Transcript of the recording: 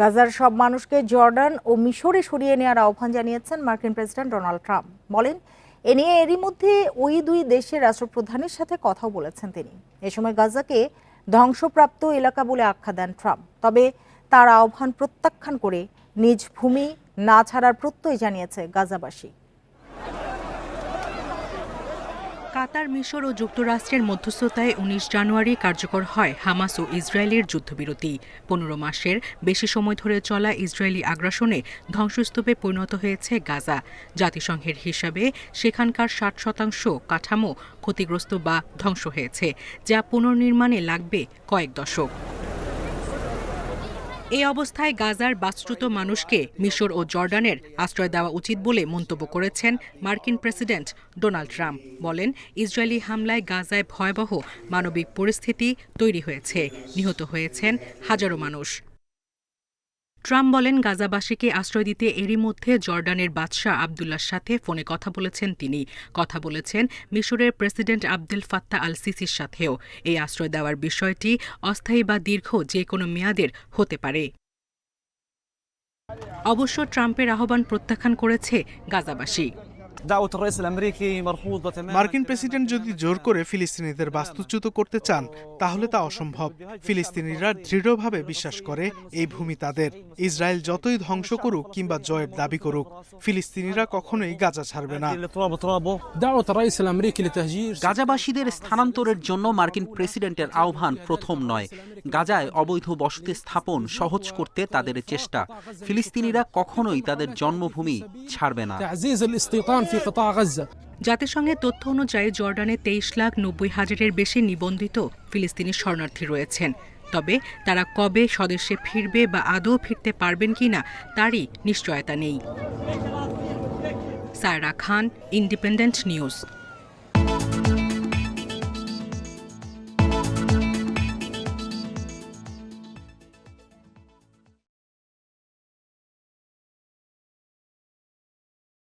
গাজার সব মানুষকে জর্ডান ও মিশরে সরিয়ে নেওয়ার আহ্বান জানিয়েছেন মার্কিন প্রেসিডেন্ট ডোনাল্ড ট্রাম্প। বলেন, এ নিয়ে এরই মধ্যে ওই দুই দেশের রাষ্ট্রপ্রধানের সাথে কথাও বলেছেন তিনি। এ সময় গাজাকে ধ্বংসপ্রাপ্ত এলাকা বলে আখ্যা দেন ট্রাম্প। তবে তার আহ্বান প্রত্যাখ্যান করে নিজ ভূমি না ছাড়ার প্রত্যয় জানিয়েছে গাজাবাসী। কাতার, মিশর ও যুক্তরাষ্ট্রের মধ্যস্থতায় উনিশ জানুয়ারি কার্যকর হয় হামাস ও ইসরায়েলের যুদ্ধবিরতি। পনেরো মাসের বেশি সময় ধরে চলা ইসরায়েলি আগ্রাসনে ধ্বংসস্তূপে পরিণত হয়েছে গাজা। জাতিসংঘের হিসাবে সেখানকার ষাট শতাংশ কাঠামো ক্ষতিগ্রস্ত বা ধ্বংস হয়েছে, যা পুনর্নির্মাণে লাগবে কয়েক দশক। এই অবস্থায় গাজার বাস্তুত মানুষকে মিশর ও জর্ডানের আশ্রয় দেওয়া উচিত বলে মন্তব্য করেছেন মার্কিন প্রেসিডেন্ট ডোনাল্ড ট্রাম্প। বলেন, ইসরায়েলি হামলায় গাজায় ভয়াবহ মানবিক পরিস্থিতি তৈরি হয়েছে, নিহত হয়েছেন হাজারো মানুষ। ট্রাম্প বলেন, গাজাবাসীকে আশ্রয় দিতে এরই মধ্যে জর্ডানের বাদশাহ আবদুল্লার সাথে ফোনে কথা বলেছেন তিনি। কথা বলেছেন মিশরের প্রেসিডেন্ট আবদুল ফাত্তা আল সিসির সাথেও। এই আশ্রয় দেওয়ার বিষয়টি অস্থায়ী বা দীর্ঘ যে কোনো মেয়াদের হতে পারে। অবশ্য ট্রাম্পের আহ্বান প্রত্যাখ্যান করেছে গাজাবাসী। মার্কিন প্রেসিডেন্ট যদি জোর করে ফিলিস্তিনিদের বাস্তুচ্যুত করতে চান তাহলে তা অসম্ভব। ফিলিস্তিনিরা দৃঢ়ভাবে বিশ্বাস করে এই ভূমি তাদের। ইসরায়েল যতই ধ্বংস করুক কিংবা জয়ের দাবি করুক ফিলিস্তিনিরা কখনোই গাজা ছাড়বে না। গাজাবাসীদের স্থানান্তরের জন্য মার্কিন প্রেসিডেন্টের আহ্বান প্রথম নয়। গাজায় অবৈধ বসতি স্থাপন সহজ করতে তাদের চেষ্টা। ফিলিস্তিনিরা কখনোই তাদের জন্মভূমি ছাড়বে না। في قطاع غزة জাতিসংঘের তথ্য অনুযায়ী জর্ডানে তেইশ লাখ নব্বই হাজারের বেশি নিবন্ধিত ফিলিস্তিনি শরণার্থী রয়েছেন তবে তারা কবে স্বদেশে ফিরবে বা আদৌ ফিরতে পারবেন কিনা তারই নিশ্চয়তা নেই সায়রা খান ইন্ডিপেন্ডেন্ট নিউজ